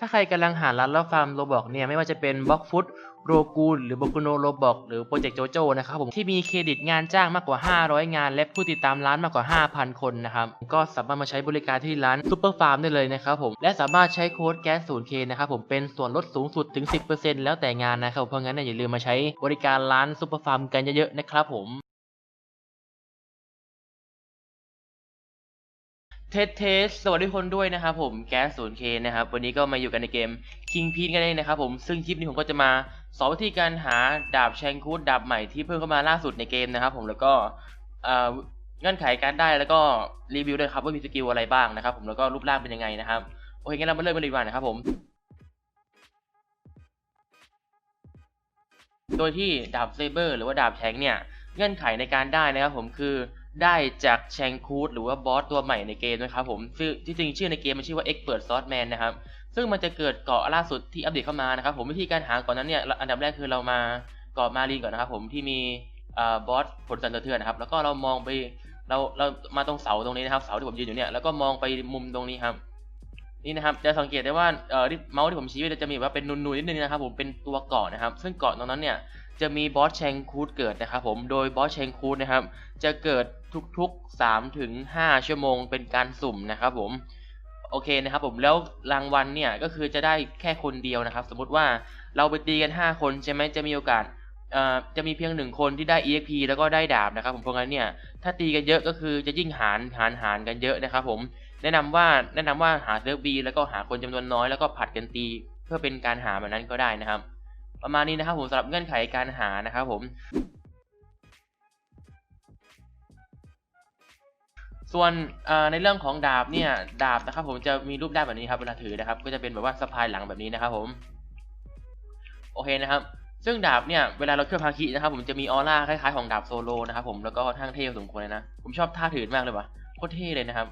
ถ้าใครกำลังหาร้านรับฟาร์มโรบอกเนี่ยไม่ว่าจะเป็นบล็อกฟุตโรกูลหรือโบกุโนโรบอกหรือโปรเจกต์โจโจนะครับผมที่มีเครดิตงานจ้างมากกว่า 500 งาน และผู้ติดตามร้านมากกว่า 5,000 คนนะครับก็สามารถมาใช้บริการที่ร้านซูเปอร์ฟาร์มได้เลยนะครับผมและสามารถใช้โค้ดแก๊ส 0K นะครับผมเป็นส่วนลดสูงสุดถึง 10%แล้วแต่งานนะครับเพราะงั้นอย่าลืมมาใช้บริการร้านซูเปอร์ฟาร์มกันเยอะๆนะครับผม เทสเทสสวัสดีทุกคนด้วยนะครับผมแก๊ส 0K นเคนนะครับ วันนี้ก็มาอยู่กันในเกม King p e กันเองนะครับผมซึ่งคลิปนี้ผมก็จะมาสอนวิธีการหาดาบแชงคูดดาบใหม่ที่เพิ่มเข้ามาล่าสุดในเกมนะครับผมแล้วก็เอ่อเงื่อนไขการได้แล้วก็รีวิวด้วยครับว่ามีสกิลอะไรบ้างนะครับผมแล้วก็รูปร่างเป็นยังไงนะครับโอเคงั้นเรามาเริ่มกันเลยดีกว่านะครับผม โดยที่ดาบเซเบอร์หรือว่าดาบแชงเนี่ยเงื่อนไขในการได้นะครับผมคือ ได้จากแชงคูดหรือว่าบอสตัวใหม่ในเกมนะครับผมซึ่งที่จริงชื่อในเกมมันชื่อว่า Expert Swordman นะครับ ซึ่งมันจะเกิดเกาะล่าสุดที่อัปเดตเข้ามานะครับผมวิธีการหาก่อนนั้นเนี่ยอันดับแรกคือเรามาเกาะมารีนก่อนนะครับผมที่มีอบอสผลสันสะเทือนนะครับแล้วก็เรามองไปเราเรามาตรงเสาตรงนี้นะครับเสาที่ผมยืนอยู่เนี่ยแล้วก็มองไปมุมตรงนี้ครับนี่นะครับจะสังเกตได้ว่าเอ่อเมาส์ที่ผมชี้ไว้จะมีแบบว่าเป็นนูนๆนิดนึงนะครับผมเป็นตัวเกาะนะครับ ซึ่งเกาะตรงนั้นเนี่ยจะมีบอสแชงคูดเกิดนะครับผมโดยบอสแชงคูดนะครับจะเกิด ทุกๆ3ถึง5ชั่วโมงเป็นการสุ่มนะครับผมโอเคนะครับผมแล้วรางวัลเนี่ยก็คือจะได้แค่คนเดียวนะครับ สมมติว่าเราไปตีกัน 5 คนใช่ไหมจะมีโอกาสจะมีเพียงหนึ่งคนที่ได้ EXP แล้วก็ได้ดาบนะครับผมเพราะงั้นเนี่ยถ้าตีกันเยอะก็คือจะยิ่งหารหารหารกันเยอะนะครับผมแนะนำว่าแนะนำว่าหาเซิร์ฟบีแล้วก็หาคนจำนวนน้อยแล้วก็ผัดกันตีเพื่อเป็นการหาแบบนั้นก็ได้นะครับ ประมาณนี้นะครับผมสำหรับเงื่อนไขการหานะครับผม ส่วนในเรื่องของดาบเนี่ยดาบนะครับผมจะมีรูปด้านแบบนี้ครับเวลาถือนะครับ ก็จะเป็นแบบว่าสะพายหลังแบบนี้นะครับผมโอเคนะครับ ซึ่งดาบเนี่ยเวลาเราเคลื่อบฮาคินะครับ ผมจะมีออร่าคล้ายๆของดาบโซโลนะครับผมแล้วก็ค่อนข้างเท่พสมควรเลยนะผมชอบท่าถือมากเลยว่ะโคตรเท่เลยนะครับ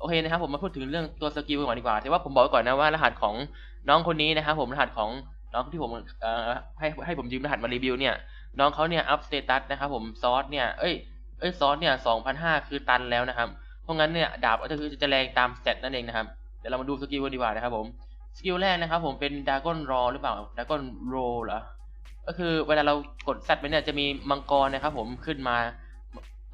โอเคนะครับผมมาพูดถึงเรื่องตัวสกิลกันก่อนดีกว่าแต่ว่าผมบอกก่อนนะว่ารหัสของน้องคนนี้นะครับผมรหัสของน้องที่ผมเอ่อให้ให้ผมยืมรหัสมารีวิวเนี่ยน้องเขาเนี่ยอัพสเตตัสนะครับผมซอสเนี่ยเอ้ยเอ้ยซอสเนี่ยสองพันห้าคือตันแล้วนะครับ เพราะงั้นเนี่ยดาบก็จะคือจะแรงตามสเตตนั่นเองนะครับ เดี๋ยวเรามาดูสกิลกันดีกว่านะครับผมสกิลแรกนะครับผมเป็นดากอนรอหรือเปล่าดากอนโรเหรอก็คือเวลาเรากดสัตว์ไปเนี่ยจะมีมังกรนะครับผมขึ้นมา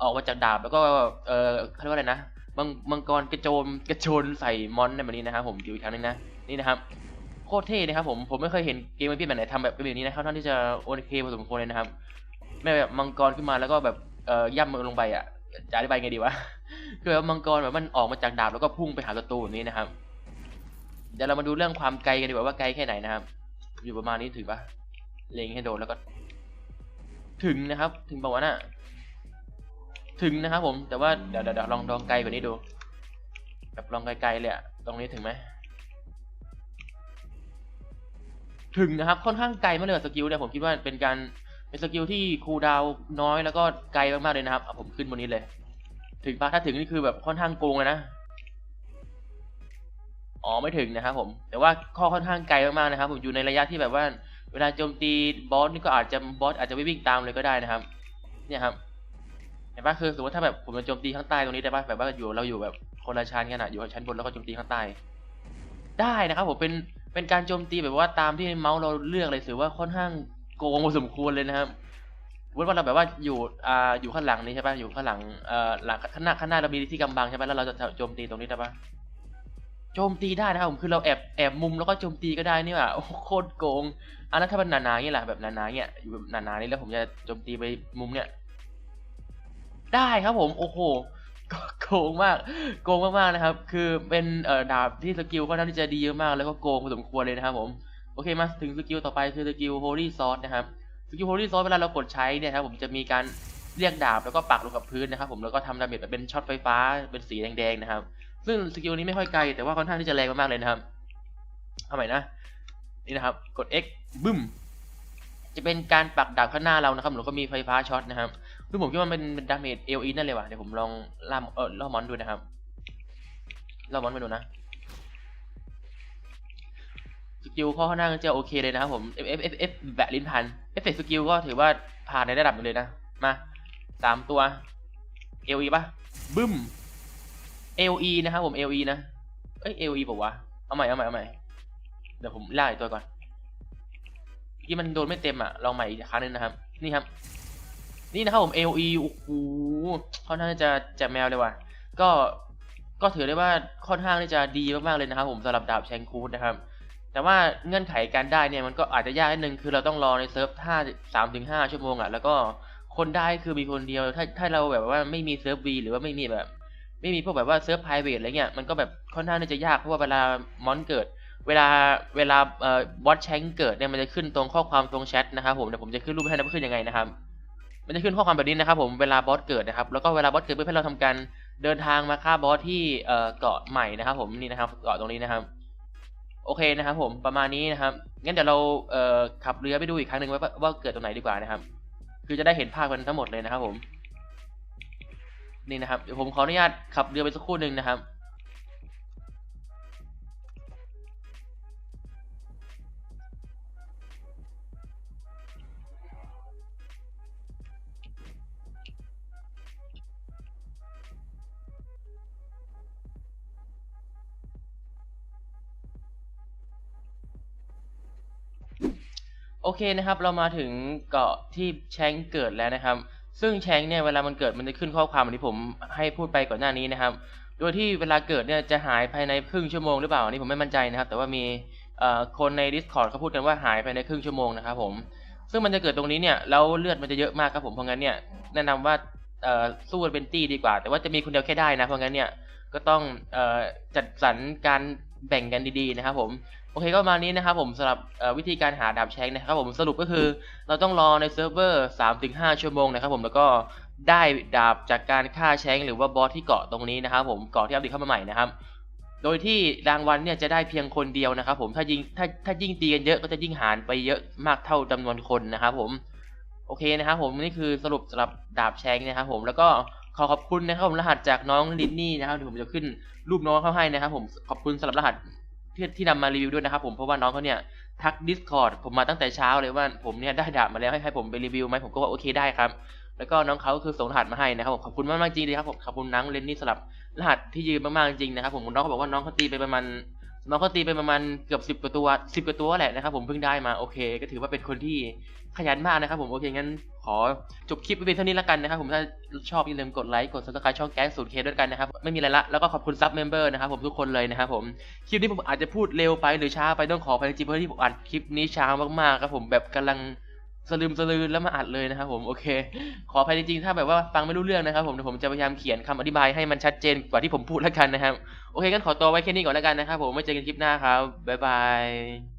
ออกมาจากดาบแล้วก็เออเขาเรียกว่าอะไรนะมังมังกรกระโจมกระโจนใส่มอนในแบบนี้นะครับผมดูอีกครั้งหนึงนะนี่นะครับโคตรเท่นะครับผมผมไม่เคยเห็นเกมเอพีแบบไหนทำแบบเป็นแบบนี้นะครับท่านที่จะโอเคพอสมควรเลยนะครับไม่แบบมังกรขึ้นมาแล้วก็แบบเอ่อย่ำมือลงไปอะจะอธิบายไงดีวะ คือแบบมังกรแบบมันออกมาจากดาบแล้วก็พุ่งไปหาศัตรูแบบนี้นะครับ เดี๋ยวเรามาดูเรื่องความไกลกันดีกว่าว่าไกลแค่ไหนนะครับ อยู่ประมาณนี้ถือปะเล็งให้โดนแล้วก็ ถึงนะครับ ถึงบอกว่าน่ะถึงนะครับ ผม แต่ว่าเดี๋ยวเดี๋ยวลองลองไกลกว่านี้ดูแบบลองไกลๆเลยอะตรงนี้ถึงไหมถึงนะครับค่อนข้างไกลมากเลยสกิลเนี่ยผมคิดว่าเป็นการเป็นสกิลที่คูลดาวน์น้อยแล้วก็ไกลมากๆเลยนะครับเอาผมขึ้นบนนี้เลย ถึงปะถ้าถึงนี่คือแบบค่อนข้างโกงเลยนะ อ๋อไม่ถึงนะครับผม แต่ว่าข้อค่อนข้างไกลมากๆนะครับผมอยู่ในระยะที่แบบว่า เวลาโจมตีบอสนี่ก็อาจจะบอสอาจจะไม่วิ่งตามเลยก็ได้นะครับ เนี่ยครับเห็นปะคือสมมติถ้าแบบผมจะโจมตีข้างใต้ตรงนี้ได้ปะแบบว่าอยู่เราอยู่แบบคนละชั้นกันอะอยู่ชั้นบนแล้วก็โจมตีข้างใต้ ได้นะครับผมเป็นเป็นการโจมตีแบบว่าตามที่เมาส์เราเลือกเลยถือว่าค่อนข้างโกงพอสมควรเลยนะครับ มมติว่าเราแบบว่าอยู่อ่าอยู่ข้างหลังนี้ใช่ปะอยู่ข้างหลังเอ่อหลังข้างหน้าข้างหน้าเรามีที่กำบังใช่ปะแล้วเราจะโจมตีตรงนี้ได้ปะโจมตีได้นะครับผมคือเราแอบแอบมุมแล้วก็โจมตีก็ได้นี่หว่าโอ้โหโคตรโกงอันนั้นถ้ามันหนาๆอย่างนี้แหละแบบหนาๆเนี่ยอยู่แบบหนาๆนี่แล้วผมจะโจมตีไปมุมเนี่ยได้ครับผมโอ้โหโกงมากโกงมากๆนะครับ คือเป็นเอ่อดาบที่สกิลค่อนข้างที่จะดีมากแล้วก็โกงพอสมควรเลยนะครับผมโอเคมาถึงสกิลต่อไปคือสกิล Holy Sword นะครับ สกิล Holy Sword เวลาเรากดใช้เนี่ยครับผมจะมีการเรียกดาบแล้วก็ปักลงกับพื้นนะครับผมแล้วก็ทำดาเมจแบบเป็นช็อตไฟฟ้าเป็นสีแดงๆนะครับ ซึ่งสกิลนี้ไม่ค่อยไกลแต่ว่าค่อนข้างที่จะแรงมากๆเลยนะครับเอาใหม่นะนี่นะครับกด X บึ้มจะเป็นการปักดาบข้างหน้าเรานะครับแล้วก็มีไฟฟ้าช็อตนะครับคือผมคิดว่ามันเป็นดาเมจเอลีนั่นเลยว่ะเดี๋ยวผมลองล่ามเออล่อมอนดูนะครับล่อมอนไปดูนะ กิลข้อข้างหน้าก็จะโอเคเลยนะครับผม F F F F แบะลิ้นพันเอฟเฟกสกิลก็ถือว่าผ่านในระดับนึงเลยนะ มาสามตัว LE ป่ะบึ้ม LE นะครับผม LE นะ เอ้ย LE บอกว่าวะเอาใหม่เอาใหม่เอาใหม่ เดี๋ยวผมล่าอีกตัวก่อนเมื่มันโดนไม่เต็มอะ ลองใหม่อีกครั้งหนึงนะครับ นี่ครับ นี่นะครับผม LE โอ้โหค่อนข้างจะจะแมวเลยว่ะ ก็ก็ถือได้ว่าค่อนข้างที่จะดีมากๆเลยนะครับผมสำหรับดาบแชงคูดนะครับ แต่ว่าเงื่อนไขการได้เนี่ยมันก็อาจจะยากนิดนึงคือเราต้องรอในเซิร์ฟห้าสามถึงห้าชั่วโมงอะแล้วก็คนได้คือมีคนเดียว ถ้าถ้าเราแบบว่าไม่มีเซิร์ฟวีหรือว่าไม่มีแบบ ไม่มีพวกแบบว่าเซิร์ฟไพรเวทอะไรเงี้ยมันก็แบบค่อนข้างจะยากเพราะว่าเวลามอนเกิด เวลาเวลาเอ่อบอสแชงเกิดเนี่ยมันจะขึ้นตรงข้อความตรงแชทนะครับผมเดี๋ยวผมจะขึ้นรูปให้นะว่าขึ้นยังไงนะครับมันจะขึ้นข้อความแบบนี้นะครับผมเวลาบอสเกิดนะครับแล้วก็เวลาบอสเกิดเพื่อให้เราทำการเดินทางมาฆ่าบอสที่เอ่อเกาะใหม่นะครับผมนี่นะครับเกาะตรงนี้นะครับ โอเคนะครับผมประมาณนี้นะครับงั้นเดี๋ยวเราเอ่อขับเรือไปดูอีกครั้งหนึ่งว่าว่าเกิดตรงไหนดีกว่านะครับ คือจะได้เห็นภาพกันทั้งหมดเลยนะครับผมนี่นะครับเดี๋ยวผมขออนุญาตขับเรือไปสักครู่หนึ่งนะครับ อเคนะครับ เรามาถึงเกาะที่แชงเกิดแล้วนะครับ ซึ่งแชงเนี่ยเวลามันเกิดมันจะขึ้นข้อความเหมือนที่ผมให้พูดไปก่อนหน้านี้นะครับ โดยที่เวลาเกิดเนี่ยจะหายภายในครึ่งชั่วโมงหรือเปล่าอันนี้ผมไม่มั่นใจนะครับ แต่ว่ามีคนใน Discord เขาพูดกันว่าหายภายในครึ่งชั่วโมงนะครับผม ซึ่งมันจะเกิดตรงนี้เนี่ยแล้วเลือดมันจะเยอะมากครับผมเพราะงั้นเนี่ยแนะนำว่าสู้กันเป็นตี้ดีกว่า แต่ว่าจะมีคนเดียวแค่ได้นะเพราะงั้นเนี่ยก็ต้องออจัดสรรการ แบ่งกันดีๆนะครับผมโอเคก็มานี้นะครับผมสำหรับวิธีการหาดาบแชงนะครับผมสรุปก็คือเราต้องรอในเซิร์ฟเวอร์3-5 ชั่วโมงนะครับผมแล้วก็ได้ดาบจากการฆ่าแชงหรือว่าบอสที่เกาะตรงนี้นะครับผมเกาะที่อัปเดตเข้ามาใหม่นะครับโดยที่รางวัลเนี่ยจะได้เพียงคนเดียวนะครับผมถ้ายิงถ้าถ้ายิ่งตีกันเยอะก็จะยิ่งหารไปเยอะมากเท่าจำนวนคนนะครับผมโอเคนะครับผมนี่คือสรุปสำหรับดาบแชงนะครับผมแล้วก็ ขอขอบคุณนะครับผมรหัสจากน้องลินนี่นะครับเดี๋ยวผมจะขึ้นรูปน้องเข้าให้นะครับ ผมขอบคุณสำหรับรหัสที่ที่นำมารีวิวด้วยนะครับ ผมเพราะว่าน้องเขาเนี่ยทัก Discord ผมมาตั้งแต่เช้าเลยว่าผมเนี่ยได้ดาบมาแล้วให้ให้ผมไปรีวิวไหมผมก็ว่าโอเคได้ครับ แล้วก็น้องเขาก็คือส่งรหัสมาให้นะครับผมขอบคุณมากๆจริงเลยครับผมขอบคุณน้องเลนนี่สำหรับรหัสที่ยืมมากๆจริงนะครับ ผมน้องเขาบอกว่าน้องเขาตีไปประมาณ น้องเขาตีไปประมาณเกือบสิบกว่าตัวสิบกว่าตัวแหละนะครับผมเพิ่งได้มาโอเค ก็ถือว่าเป็นคนที่ขยันมากนะครับผมโอเคงั้นขอจบคลิปไปเพียงเท่านี้ละกันนะครับผมถ้าชอบอย่าลืมกดไลค์กดซับสไครต์ช่องแก๊งศูนย์เคด้วยกันนะครับไม่มีอะไรละแล้วก็ขอบคุณซับเมมเบอร์นะครับผมทุกคนเลยนะครับผมคลิปนี้ผมอาจจะพูดเร็วไปหรือช้าไปต้องขออภัยจริงเพราะที่ผมอัดคลิปนี้ช้ามากๆครับผมแบบกำลัง สลืมสลือแล้วมาอัดเลยนะครับผมโอเค ขออภัยจริงๆ ถ้าแบบว่าฟังไม่รู้เรื่องนะครับผมเดี๋ยวผมจะพยายามเขียนคำอธิบายให้มันชัดเจนกว่าที่ผมพูดแล้วกันนะครับ โอเคกันขอตัวไว้แค่นี้ก่อนแล้วกันนะครับผมไว้เจอกันคลิปหน้าครับบ๊ายบาย